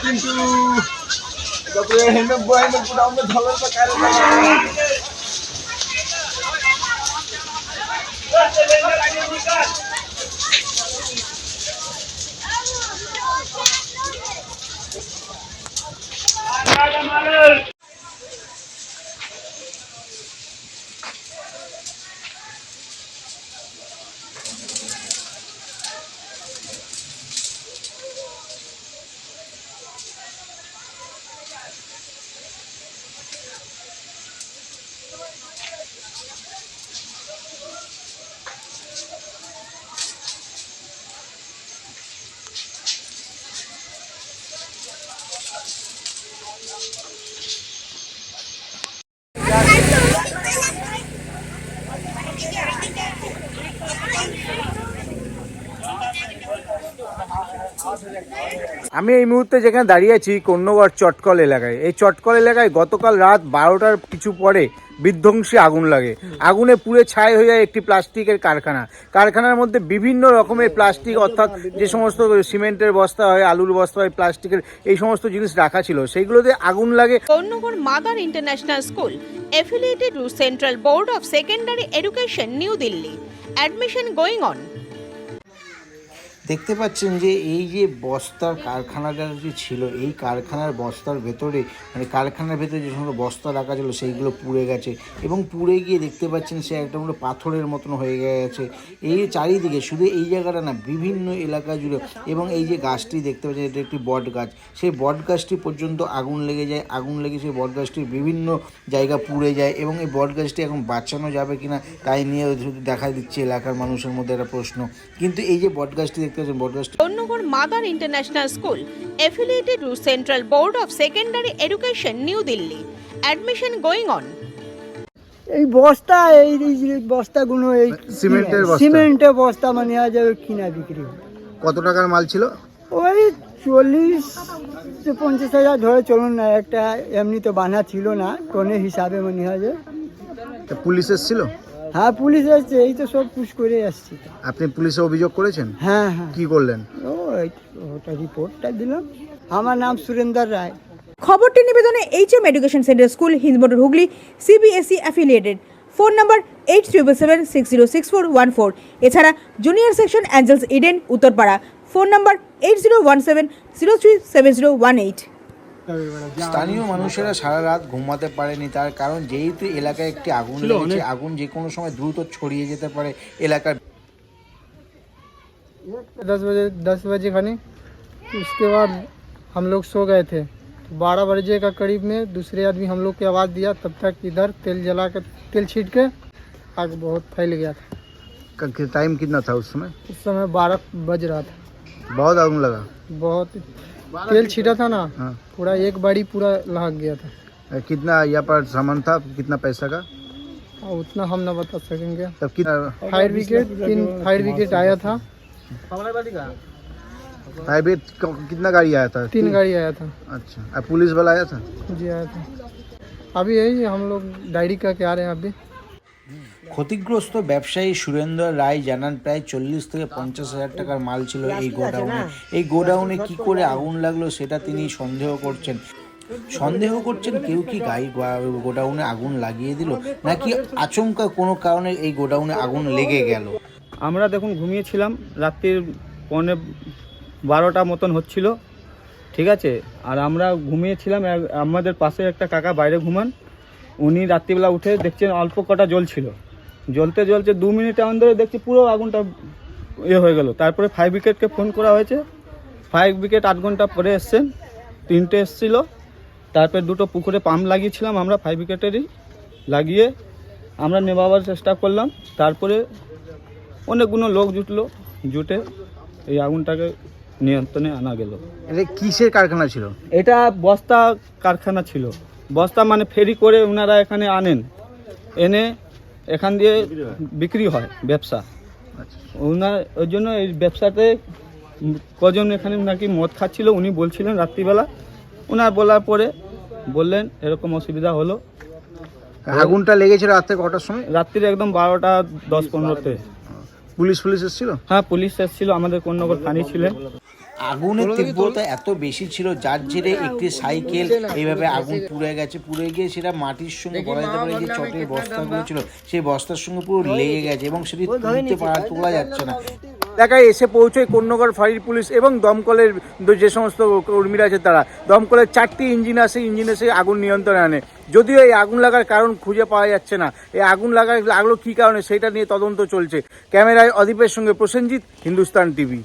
কিন্তু তারপরে হেনে বয়ানে পুরো আমরা ধলার বা কারে আমি এই মুহূর্তে যেখানে দাঁড়িয়ে আছি কন্যগড় চটকল এলাকায়। এই চটকল এলাকায় গতকাল রাত বারোটার কিছু পরে বিধ্বংসী আগুন লাগে। আগুনে পুড়ে ছাই হয়ে যায় একটি প্লাস্টিকের কারখানা। কারখানার মধ্যে বিভিন্ন রকমের প্লাস্টিক অর্থাৎ যে সমস্ত সিমেন্টের বস্তা হয় আলুর বস্তা হয় প্লাস্টিকের এই সমস্ত জিনিস রাখা ছিল সেইগুলোতে আগুন লাগে। Konnagar Mother International School, affiliated to central board of secondary education new Delhi admission going on. দেখতে পাচ্ছেন যে এই যে বস্তার কারখানাটা যে ছিল, এই কারখানার বস্তার ভেতরে মানে কারখানার ভেতরে যে সমস্ত বস্তা রাখা ছিল, সেইগুলো পুড়ে গেছে এবং পুড়ে গিয়ে দেখতে পাচ্ছেন সে একটা পুরো পাথরের মতন হয়ে গেছে। এই চারিদিকে শুধু এই জায়গাটা না, বিভিন্ন এলাকা জুড়ে এবং এই যে গাছটি দেখতে পাচ্ছেন, এটা একটি বট গাছ। সেই বট গাছটি পর্যন্ত আগুন লেগে যায়, আগুন লেগে সেই বট গাছটির বিভিন্ন জায়গা পুড়ে যায় এবং এই বট গাছটি এখন বাঁচানো যাবে কিনা, তাই নিয়ে দেখা দিচ্ছে এলাকার মানুষের মধ্যে একটা প্রশ্ন। কিন্তু এই যে বট গাছটি দেখতে পাচ্ছেন Mother International School, affiliated to Central Board of Secondary Education, New Delhi. Admission going এই বস্তা এই বস্তাগুলো এই সিমেন্টের বস্তা? সিমেন্টের বস্তা মানে আজ কিনা বিক্রি। কত টাকার মাল ছিল? ওই চল্লিশ পঞ্চাশ হাজার ধরে চলুন না একটা এমনি তো বানা ছিল না টনের হিসাবে মনে হয় যে। তা পুলিশ এসেছিল? হ্যাঁ পুলিশ এসছে এই তো সব পুশ করে আসছি। আপনি পুলিশে অভিযোগ করেছেন? হ্যাঁ হ্যাঁ। কি করলেন? ও ওটা রিপোর্টটা দিলাম। আমার নাম সুরেন্দর রায়। খবরটি নিবেদনে H M education centre school Hindmotor Hooghly CBSE affiliated phone number eight triple seven six zero six four one four. এছাড়া junior section angels eden Uttarpara. Phone number eight zero one seven zero three seven zero one eight. স্থানীয় মানুষেরা সারা রাত ঘুমাতে পারেনি। তার কারণ যেহেতু এলাকায় একটি আগুন লেগেছে আগুন যে কোনো সময় দ্রুত ছড়িয়ে যেতে পারে এলাকার दस बजे दस बजे उसके बाद हम लोग सो गए थे। बारह बजे का करीब में दूसरे आदमी हम लोग की आवाज़ दिया तब तक इधर तेल जला कर तेल छीट के आग बहुत फैल गया था। टाइम कितना था उस समय? उस समय बारह बज रहा था। बहुत आग लगा। बहुत तेल छीटा था ना हाँ। पूरा एक बाड़ी पूरा लहक गया था। कितना यहाँ पर सामान था? कितना पैसा का? उतना हम ना बता सकेंगे। तब कितना फायर ब्रिगेड तीन फायर ब्रिगेड आया था। फायर ब्रिगेड कितना गाड़ी आया था? तीन गाड़ी आया था। अच्छा। पुलिस वाला आया था? जी आया था। अभी यही हम लोग डायरी करके आ रहे हैं अभी। ক্ষতিগ্রস্ত ব্যবসায়ী সুরেন্দ্র রায় জানান প্রায় চল্লিশ থেকে পঞ্চাশ হাজার টাকার মাল ছিল এই গোডাউনে। এই গোডাউনে কি করে আগুন লাগল সেটা তিনি সন্দেহ করছেন। সন্দেহ করছেন কেউ কি গাড়ি গোডাউনে আগুন লাগিয়ে দিল? নাকি আচমকা কোনো কারণে এই গোডাউনে আগুন লেগে গেল? আমরা দেখুন ঘুমিয়েছিলাম রাত্রির পৌনে বারোটা মতন হচ্ছিল ঠিক আছে? আর আমরা ঘুমিয়েছিলাম আমাদের পাশে একটা কাকা বাইরে ঘুমান উনি রাত্রিবেলা উঠে দেখছেন অল্প কটা জ্বলছিল জ্বলতে জ্বলতে দু মিনিট ধরে দেখছি পুরো আগুনটা ইয়ে হয়ে গেল। তারপরে ফায়ার ব্রিগেডকে ফোন করা হয়েছে। ফায়ার ব্রিগেড আট ঘণ্টা পরে এসছেন। তিনটে এসছিল। তারপরে দুটো পুকুরে পাম্প লাগিয়েছিলাম আমরা ফায়ার ব্রিগেডেরই লাগিয়ে আমরা নেবাবার চেষ্টা করলাম। তারপরে অনেকগুলো লোক জুটলো। জুটে এই আগুনটাকে নিয়ন্ত্রণে আনা গেল। এটা কিসের কারখানা ছিল? এটা বস্তা কারখানা ছিল। বস্তা মানে ফেরি করে ওনারা এখানে আনেন। এনে এখান দিয়ে বিক্রি হয় ব্যবসা। ওনার ওই জন্য এই ব্যবসাতে কজন এখানে নাকি মদ খাচ্ছিল উনি বলছিলেন রাত্রিবেলা। ওনার বলার পরে বললেন এরকম অসুবিধা হলো। আগুনটা লেগেছিল রাত্রে কটার সময়? রাত্রির একদম বারোটা দশ পনেরোতে। পুলিশ পুলিশ এসেছিল? হ্যাঁ পুলিশ এসেছিল আমাদের কোন্নগর থানি ছিলেন। আগুনের তীব্রতা এত বেশি ছিল যার জেরে একটি সাইকেল এইভাবে আগুন পুড়ে গেছে পুড়ে গিয়ে সেটা মাটির সঙ্গে বলা যেতে পারে যে চটের বস্তাগুলো ছিল। সেই বস্তার সঙ্গে পুরো লেগে গেছে এবং সেটি তুলতে পারা তোলা যাচ্ছে না। এলাকায় এসে পৌঁছয় কোন্নগর ফাঁড়ির পুলিশ এবং দমকলের যে সমস্ত কর্মীরা আছে তারা। দমকলের চারটি ইঞ্জিন আসে ইঞ্জিন এসে আগুন নিয়ন্ত্রণে আনে। যদিও এই আগুন লাগার কারণ খুঁজে পাওয়া যাচ্ছে না। এই আগুন লাগার লাগল কী কারণে সেটা নিয়ে তদন্ত চলছে। ক্যামেরায় অদীপের সঙ্গে প্রসেনজিৎ হিন্দুস্তান টিভি।